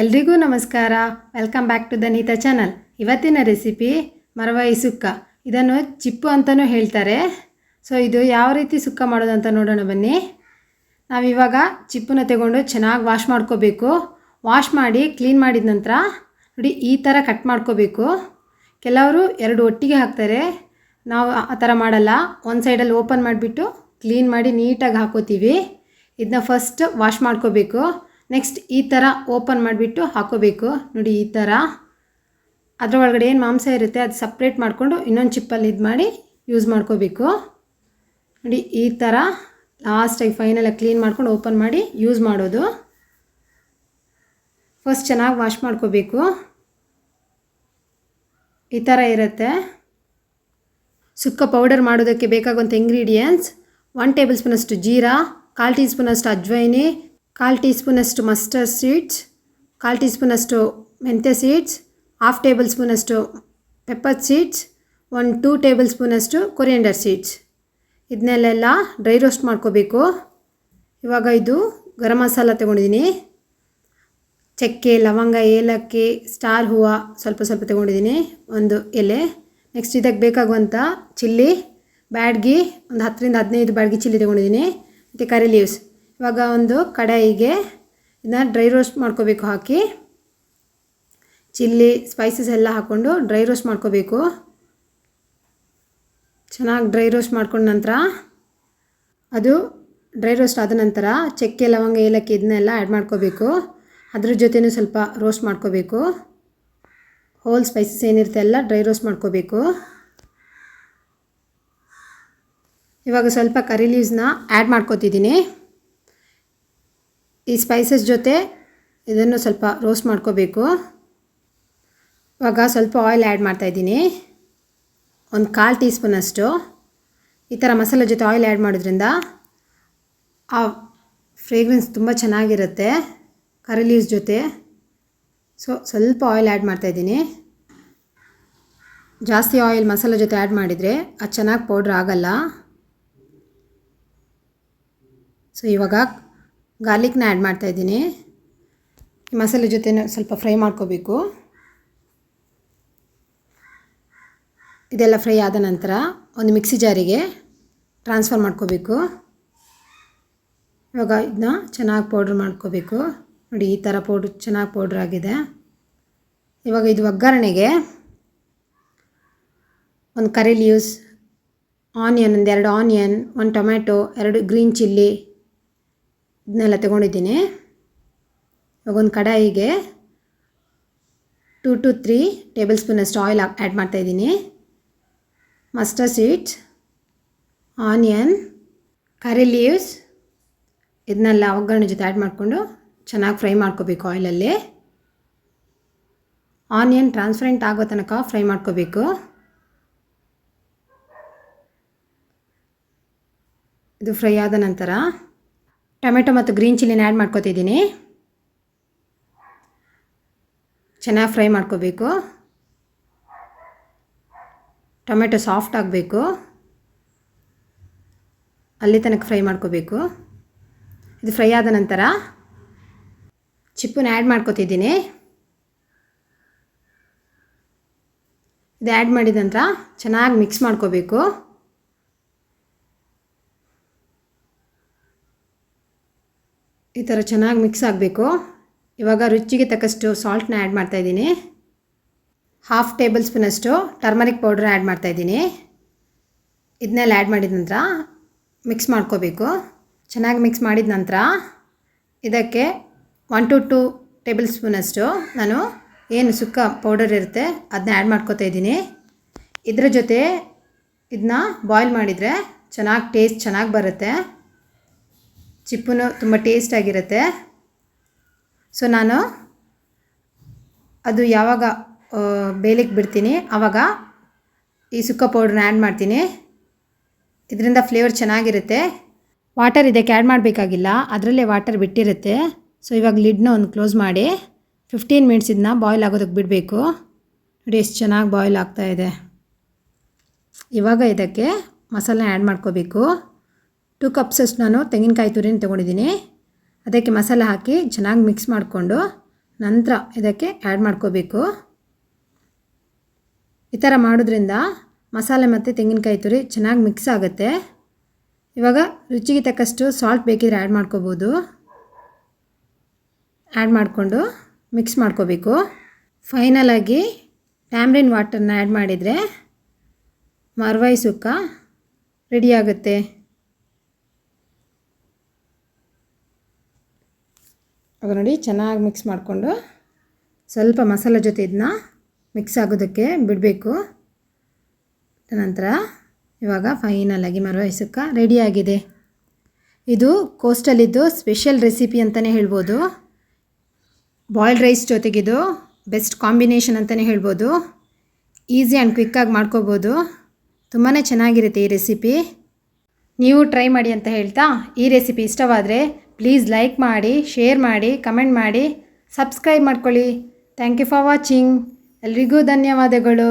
ಎಲ್ರಿಗೂ ನಮಸ್ಕಾರ. Welcome back to the Neeta channel ಇವತ್ತಿನ ರೆಸಿಪಿ ಮರವಾಯಿ ಸುಕ್ಕ. ಇದನ್ನು ಚಿಪ್ಪು ಅಂತಲೂ ಹೇಳ್ತಾರೆ. ಸೊ ಇದು ಯಾವ ರೀತಿ ಸುಕ್ಕ ಅಂತ ನೋಡೋಣ ಬನ್ನಿ. ನಾವಿವಾಗ ಚಿಪ್ಪನ್ನ ತಗೊಂಡು ಚೆನ್ನಾಗಿ ವಾಶ್ ಮಾಡ್ಕೋಬೇಕು. ವಾಶ್ ಮಾಡಿ ಕ್ಲೀನ್ ಮಾಡಿದ ನಂತರ ನೋಡಿ, ಈ ಥರ ಕಟ್ ಮಾಡ್ಕೋಬೇಕು. ಕೆಲವರು ಎರಡು ಒಟ್ಟಿಗೆ ಹಾಕ್ತಾರೆ. ನಾವು ಆ ಥರ ಮಾಡಲ್ಲ. ಒಂದು ಸೈಡಲ್ಲಿ ಓಪನ್ ಮಾಡಿಬಿಟ್ಟು ಕ್ಲೀನ್ ಮಾಡಿ ನೀಟಾಗಿ ಹಾಕೋತೀವಿ. ಇದನ್ನ ಫಸ್ಟ್ ವಾಶ್ ಮಾಡ್ಕೋಬೇಕು. ನೆಕ್ಸ್ಟ್ ಈ ಥರ ಓಪನ್ ಮಾಡಿಬಿಟ್ಟು ಹಾಕೋಬೇಕು. ನೋಡಿ, ಈ ಥರ ಅದರ ಒಳಗಡೆ ಏನು ಮಾಂಸ ಇರುತ್ತೆ, ಅದು ಸಪ್ರೇಟ್ ಮಾಡಿಕೊಂಡು ಇನ್ನೊಂದು ಚಿಪ್ಪಲ್ಲಿ ಇದು ಮಾಡಿ ಯೂಸ್ ಮಾಡ್ಕೋಬೇಕು. ನೋಡಿ, ಈ ಥರ ಲಾಸ್ಟಾಗಿ ಫೈನಲಾಗಿ ಕ್ಲೀನ್ ಮಾಡ್ಕೊಂಡು ಓಪನ್ ಮಾಡಿ ಯೂಸ್ ಮಾಡೋದು. ಫಸ್ಟ್ ಚೆನ್ನಾಗಿ ವಾಶ್ ಮಾಡ್ಕೋಬೇಕು. ಈ ಥರ ಇರುತ್ತೆ. ಸುಕ್ಕ ಪೌಡರ್ ಮಾಡೋದಕ್ಕೆ ಬೇಕಾಗುವಂಥ ಇಂಗ್ರೀಡಿಯೆಂಟ್ಸ್ ಒನ್ ಟೇಬಲ್ ಸ್ಪೂನಷ್ಟು ಜೀರಾ, ಕಾಲು ಟೀ ಸ್ಪೂನಷ್ಟು ಅಜ್ವೈನಿ ಕಾಲು ಟೀ ಸ್ಪೂನಷ್ಟು ಮಸ್ಟರ್ಡ್ ಸೀಡ್ಸ್, ಕಾಲು ಟೀ ಸ್ಪೂನಷ್ಟು ಮೆಂತ್ಯ ಸೀಡ್ಸ್, ಹಾಫ್ ಟೇಬಲ್ ಸ್ಪೂನಷ್ಟು ಪೆಪ್ಪರ್ ಸೀಡ್ಸ್, ಒಂದು ಟೂ ಟೇಬಲ್ ಸ್ಪೂನಷ್ಟು ಕೊರಿಯಂಡರ್ ಸೀಡ್ಸ್. ಇದನ್ನೆಲ್ಲ ಡ್ರೈ ರೋಸ್ಟ್ ಮಾಡ್ಕೋಬೇಕು. ಇವಾಗ ಇದು ಗರಂ ಮಸಾಲ ತೊಗೊಂಡಿದ್ದೀನಿ. ಚಕ್ಕೆ, ಲವಂಗ, ಏಲಕ್ಕಿ, ಸ್ಟಾರ್ ಹೂವು ಸ್ವಲ್ಪ ಸ್ವಲ್ಪ ತೊಗೊಂಡಿದ್ದೀನಿ. ಒಂದು ಎಲೆ. ನೆಕ್ಸ್ಟ್ ಇದಕ್ಕೆ ಬೇಕಾಗುವಂಥ ಚಿಲ್ಲಿ, ಬ್ಯಾಡ್ಗಿ, ಒಂದು ಹತ್ತರಿಂದ ಹದಿನೈದು ಬ್ಯಾಡ್ಗಿ ಚಿಲ್ಲಿ ತೊಗೊಂಡಿದ್ದೀನಿ. ಮತ್ತು ಕರಿ ಲೀವ್ಸ್. ಇವಾಗ ಒಂದು ಕಡಾಯಿಗೆ ಇದನ್ನ ಡ್ರೈ ರೋಸ್ಟ್ ಮಾಡ್ಕೋಬೇಕು ಹಾಕಿ. ಚಿಲ್ಲಿ ಸ್ಪೈಸಸ್ ಎಲ್ಲ ಹಾಕ್ಕೊಂಡು ಡ್ರೈ ರೋಸ್ಟ್ ಮಾಡ್ಕೋಬೇಕು. ಚೆನ್ನಾಗಿ ಡ್ರೈ ರೋಸ್ಟ್ ಮಾಡ್ಕೊಂಡ ನಂತರ ಅದು ಡ್ರೈ ರೋಸ್ಟ್ ಆದ ನಂತರ ಚಕ್ಕೆ, ಲವಂಗ, ಏಲಕ್ಕಿ ಇದನ್ನೆಲ್ಲ ಆ್ಯಡ್ ಮಾಡ್ಕೋಬೇಕು. ಅದ್ರ ಜೊತೆಯೂ ಸ್ವಲ್ಪ ರೋಸ್ಟ್ ಮಾಡ್ಕೋಬೇಕು. ಹೋಲ್ ಸ್ಪೈಸಸ್ ಏನಿರುತ್ತೆ ಎಲ್ಲ ಡ್ರೈ ರೋಸ್ಟ್ ಮಾಡ್ಕೋಬೇಕು. ಇವಾಗ ಸ್ವಲ್ಪ ಕರಿ ಲೀವ್ಸ್ನ ಆ್ಯಡ್ ಮಾಡ್ಕೋತಿದ್ದೀನಿ. ಈ ಸ್ಪೈಸಸ್ ಜೊತೆ ಇದನ್ನು ಸ್ವಲ್ಪ ರೋಸ್ಟ್ ಮಾಡ್ಕೋಬೇಕು. ಇವಾಗ ಸ್ವಲ್ಪ ಆಯಿಲ್ ಆ್ಯಡ್ ಮಾಡ್ತಾಯಿದ್ದೀನಿ ಒಂದು ಕಾಲು ಟೀ ಸ್ಪೂನಷ್ಟು ಈ ಥರ ಮಸಾಲೆ ಜೊತೆ ಆಯಿಲ್ ಆ್ಯಡ್ ಮಾಡೋದ್ರಿಂದ ಆ ಫ್ರೇಗ್ರೆನ್ಸ್ ತುಂಬ ಚೆನ್ನಾಗಿರುತ್ತೆ ಕರಿ ಲೀವ್ಸ್ ಜೊತೆ. ಸೊ ಸ್ವಲ್ಪ ಆಯಿಲ್ ಆ್ಯಡ್ ಮಾಡ್ತಾಯಿದ್ದೀನಿ ಜಾಸ್ತಿ ಆಯಿಲ್ ಮಸಾಲೆ ಜೊತೆ ಆ್ಯಡ್ ಮಾಡಿದರೆ ಅದು ಚೆನ್ನಾಗಿ ಪೌಡ್ರ್ ಆಗಲ್ಲ. ಸೊ ಇವಾಗ ಗಾರ್ಲಿಕ್ನ ಆ್ಯಡ್ ಮಾಡ್ತಾಯಿದ್ದೀನಿ ಮಸಾಲೆ ಜೊತೆ ಸ್ವಲ್ಪ ಫ್ರೈ ಮಾಡ್ಕೋಬೇಕು. ಇದೆಲ್ಲ ಫ್ರೈ ಆದ ನಂತರ ಒಂದು ಮಿಕ್ಸಿ ಜಾರಿಗೆ ಟ್ರಾನ್ಸ್ಫರ್ ಮಾಡ್ಕೋಬೇಕು. ಇವಾಗ ಇದನ್ನ ಚೆನ್ನಾಗಿ ಪೌಡ್ರ್ ಮಾಡ್ಕೋಬೇಕು. ನೋಡಿ, ಈ ಥರ ಪೌಡ್ರ್ ಚೆನ್ನಾಗಿ ಪೌಡ್ರ್ ಆಗಿದೆ. ಇವಾಗ ಇದು ಒಗ್ಗರಣೆಗೆ ಒಂದು ಕರಿ ಲೀವ್ಸ್, ಆನಿಯನ್ ಒಂದು ಎರಡು ಆನಿಯನ್, ಒಂದು ಟೊಮ್ಯಾಟೊ, ಎರಡು ಗ್ರೀನ್ ಚಿಲ್ಲಿ ಇದನ್ನೆಲ್ಲ ತಗೊಂಡಿದ್ದೀನಿ. ಇವಾಗ ಒಂದು ಕಡಾಯಿಗೆ ಟೂ ಟು ತ್ರೀ ಟೇಬಲ್ ಸ್ಪೂನಷ್ಟು ಆಯಿಲ್ ಆ್ಯಡ್ ಮಾಡ್ತಾಯಿದ್ದೀನಿ mustard seeds onion curry leaves ಇದನ್ನೆಲ್ಲ ಒಗ್ಗರಣೆ ಜೊತೆ ಆ್ಯಡ್ ಮಾಡಿಕೊಂಡು ಚೆನ್ನಾಗಿ ಫ್ರೈ ಮಾಡ್ಕೋಬೇಕು ಆಯಿಲಲ್ಲಿ ಆನಿಯನ್ ಟ್ರಾನ್ಸ್ಪರೆಂಟ್ ಆಗೋ ತನಕ ಫ್ರೈ ಮಾಡ್ಕೋಬೇಕು. ಇದು ಫ್ರೈ ಆದ ನಂತರ ಟೊಮೆಟೊ ಮತ್ತು ಗ್ರೀನ್ ಚಿಲ್ಲಿನ ಆ್ಯಡ್ ಮಾಡ್ಕೋತಿದ್ದೀನಿ. ಚೆನ್ನಾಗಿ ಫ್ರೈ ಮಾಡ್ಕೋಬೇಕು. ಟೊಮೆಟೊ ಸಾಫ್ಟ್ ಆಗಬೇಕು. ಅಲ್ಲಿ ತನಕ ಫ್ರೈ ಮಾಡ್ಕೋಬೇಕು. ಇದು ಫ್ರೈ ಆದ ನಂತರ ಚಿಪ್ಪನ್ನ ಆ್ಯಡ್ ಮಾಡ್ಕೋತಿದ್ದೀನಿ. ಇದು ಆ್ಯಡ್ ಮಾಡಿದ ನಂತರ ಚೆನ್ನಾಗಿ ಮಿಕ್ಸ್ ಮಾಡ್ಕೋಬೇಕು. ಈ ಥರ ಚೆನ್ನಾಗಿ ಮಿಕ್ಸ್ ಆಗಬೇಕು. ಇವಾಗ ರುಚಿಗೆ ತಕ್ಕಷ್ಟು ಸಾಲ್ಟ್ನ ಆ್ಯಡ್ ಮಾಡ್ತಾಯಿದ್ದೀನಿ ಹಾಫ್ ಟೇಬಲ್ ಸ್ಪೂನಷ್ಟು ಟರ್ಮರಿಕ್ ಪೌಡ್ರ್ ಆ್ಯಡ್ ಮಾಡ್ತಾಯಿದ್ದೀನಿ ಇದನ್ನೆಲ್ಲ ಆ್ಯಡ್ ಮಾಡಿದ ನಂತರ ಮಿಕ್ಸ್ ಮಾಡ್ಕೋಬೇಕು. ಚೆನ್ನಾಗಿ ಮಿಕ್ಸ್ ಮಾಡಿದ ನಂತರ ಇದಕ್ಕೆ ಒನ್ ಟು ಟೂ ಟೇಬಲ್ ಸ್ಪೂನಷ್ಟು ನಾನು ಏನು ಸುಕ್ಕ ಪೌಡರ್ ಇರುತ್ತೆ ಅದನ್ನ ಆ್ಯಡ್ ಮಾಡ್ಕೋತಾ ಇದ್ದೀನಿ. ಇದರ ಜೊತೆ ಇದನ್ನ ಬಾಯ್ಲ್ ಮಾಡಿದರೆ ಚೆನ್ನಾಗಿ ಟೇಸ್ಟ್ ಚೆನ್ನಾಗಿ ಬರುತ್ತೆ. ಚಿಪ್ಪು ತುಂಬ ಟೇಸ್ಟಾಗಿರುತ್ತೆ ಸೊ ನಾನು ಅದು ಯಾವಾಗ ಬೇಲಿಗೆ ಬಿಡ್ತೀನಿ ಆವಾಗ ಈ ಸುಕ್ಕ ಪೌಡ್ರನ್ನ ಆ್ಯಡ್ ಮಾಡ್ತೀನಿ. ಇದರಿಂದ ಫ್ಲೇವರ್ ಚೆನ್ನಾಗಿರುತ್ತೆ. ವಾಟರ್ ಇದಕ್ಕೆ ಆ್ಯಡ್ ಮಾಡಬೇಕಾಗಿಲ್ಲ, ಅದರಲ್ಲೇ ವಾಟರ್ ಬಿಟ್ಟಿರುತ್ತೆ. ಸೊ ಇವಾಗ ಲಿಡ್ನ ಒಂದು ಕ್ಲೋಸ್ ಮಾಡಿ ಫಿಫ್ಟೀನ್ ಮಿನಿಟ್ಸ್ ಇದನ್ನ ಬಾಯ್ಲ್ ಆಗೋದಕ್ಕೆ ಬಿಡಬೇಕು. ನೋಡಿ, ಎಷ್ಟು ಚೆನ್ನಾಗಿ ಬಾಯ್ಲ್ ಆಗ್ತಾಯಿದೆ ಇವಾಗ ಇದಕ್ಕೆ ಮಸಾಲೆ ಆ್ಯಡ್ ಮಾಡ್ಕೋಬೇಕು. ಟೂ ಕಪ್ಸಷ್ಟು ನಾನು ತೆಂಗಿನಕಾಯಿ ತುರಿನ ತೊಗೊಂಡಿದ್ದೀನಿ. ಅದಕ್ಕೆ ಮಸಾಲೆ ಹಾಕಿ ಚೆನ್ನಾಗಿ ಮಿಕ್ಸ್ ಮಾಡಿಕೊಂಡು ನಂತರ ಇದಕ್ಕೆ ಆ್ಯಡ್ ಮಾಡ್ಕೋಬೇಕು. ಈ ಥರ ಮಾಡೋದ್ರಿಂದ ಮಸಾಲೆ ಮತ್ತು ತೆಂಗಿನಕಾಯಿ ತುರಿ ಚೆನ್ನಾಗಿ ಮಿಕ್ಸ್ ಆಗುತ್ತೆ. ಇವಾಗ ರುಚಿಗೆ ತಕ್ಕಷ್ಟು ಸಾಲ್ಟ್ ಬೇಕಿದ್ರೆ ಆ್ಯಡ್ ಮಾಡ್ಕೋಬೋದು. ಆ್ಯಡ್ ಮಾಡಿಕೊಂಡು ಮಿಕ್ಸ್ ಮಾಡ್ಕೋಬೇಕು. ಫೈನಲಾಗಿ ಟ್ಯಾಮ್ರಿನ್ ವಾಟರ್ನ ಆ್ಯಡ್ ಮಾಡಿದರೆ ಮರ್ವಾಯಿ ಸುಕ್ಕ ರೆಡಿ ಆಗ ನೋಡಿ ಚೆನ್ನಾಗಿ ಮಿಕ್ಸ್ ಮಾಡಿಕೊಂಡು ಸ್ವಲ್ಪ ಮಸಾಲೆ ಜೊತೆ ಇದನ್ನ ಮಿಕ್ಸ್ ಆಗೋದಕ್ಕೆ ಬಿಡಬೇಕು. ನಂತರ ಇವಾಗ ಫೈನಲಾಗಿ ಮರವಾಯಿ ಸುಕ್ಕ ರೆಡಿಯಾಗಿದೆ ಇದು ಕೋಸ್ಟಲ್ಲಿದ್ದು ಸ್ಪೆಷಲ್ ರೆಸಿಪಿ ಅಂತಲೇ ಹೇಳ್ಬೋದು. ಬಾಯ್ಲ್ಡ್ ರೈಸ್ ಜೊತೆಗಿದು ಬೆಸ್ಟ್ ಕಾಂಬಿನೇಷನ್ ಅಂತಲೇ ಹೇಳ್ಬೋದು. ಈಸಿ ಆ್ಯಂಡ್ ಕ್ವಿಕ್ಕಾಗಿ ಮಾಡ್ಕೋಬೋದು. ತುಂಬಾ ಚೆನ್ನಾಗಿರುತ್ತೆ ಈ ರೆಸಿಪಿ ನೀವು ಟ್ರೈ ಮಾಡಿ ಅಂತ ಹೇಳ್ತಾ ಈ ರೆಸಿಪಿ ಇಷ್ಟವಾದರೆ ಪ್ಲೀಸ್ ಲೈಕ್ ಮಾಡಿ ಶೇರ್ ಮಾಡಿ ಕಮೆಂಟ್ ಮಾಡಿ ಸಬ್ಸ್ಕ್ರೈಬ್ ಮಾಡ್ಕೊಳ್ಳಿ. ಥ್ಯಾಂಕ್ ಯು ಫಾರ್ ವಾಚಿಂಗ್ ಎಲ್ರಿಗೂ ಧನ್ಯವಾದಗಳು.